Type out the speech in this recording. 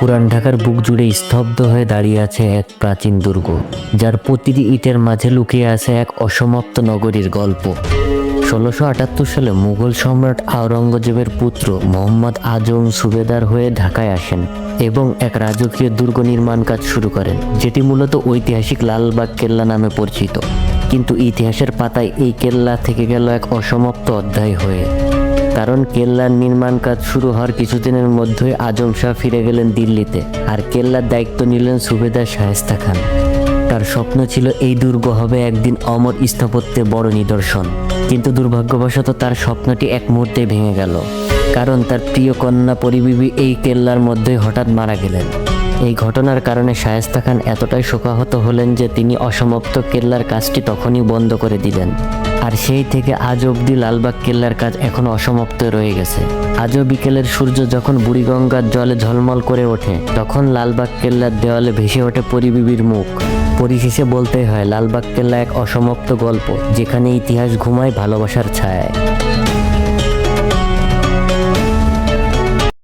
পুরান ঢাকার বুক জুড়ে স্তব্ধ হয়ে দাঁড়িয়ে আছে এক প্রাচীন দুর্গ, যার প্রতিটি ইটের মাঝে লুকিয়ে আছে এক অসমাপ্ত নগরীর গল্প। ষোলোশো আটাত্তর সালে মুঘল সম্রাট আওরঙ্গজেবের পুত্র মোহাম্মদ আজম সুবেদার হয়ে ঢাকায় আসেন এবং এক রাজকীয় দুর্গ নির্মাণ কাজ শুরু করেন, যেটি মূলত ঐতিহাসিক লালবাগ কেল্লা নামে পরিচিত। কিন্তু ইতিহাসের পাতায় এই কেল্লা থেকে গেল এক অসমাপ্ত অধ্যায় হয়ে। কারণ কেল্লার নির্মাণ কাজ শুরু হওয়ার কিছুদিনের মধ্যেই আজম শাহ ফিরে গেলেন দিল্লিতে, আর কেল্লার দায়িত্ব নিলেন সুবেদার শায়েস্তা খান। তার স্বপ্ন ছিল এই দুর্গ হবে একদিন অমর স্থাপত্যের বড় নিদর্শন। কিন্তু দুর্ভাগ্যবশত তার স্বপ্নটি এক মুহূর্তে ভেঙে গেল। কারণ তার প্রিয় কন্যা পরিবিবি এই কেল্লার মধ্যেই হঠাৎ মারা গেলেন। এই ঘটনার কারণে শায়েস্তা খান এতটাই শোকাহত হলেন যে তিনি অসমাপ্ত কেল্লার কাজটি তখনই বন্ধ করে দিলেন। আর সেই থেকে আজ অব্দি লালবাগ কেল্লার কাজ এখন অসমাপ্ত রয়ে গেছে। আজও বিকেলের সূর্য যখন বুড়িগঙ্গার জলে ঝলমল করে ওঠে, তখন লালবাগ কেল্লার দেওয়ালে ভেসে ওঠে পরিবিবির মুখ। পরিশেষে বলতে হয়, লালবাগ কেল্লা এক অসমাপ্ত গল্প, যেখানে ইতিহাস ঘুমায় ভালোবাসার ছায়ায়।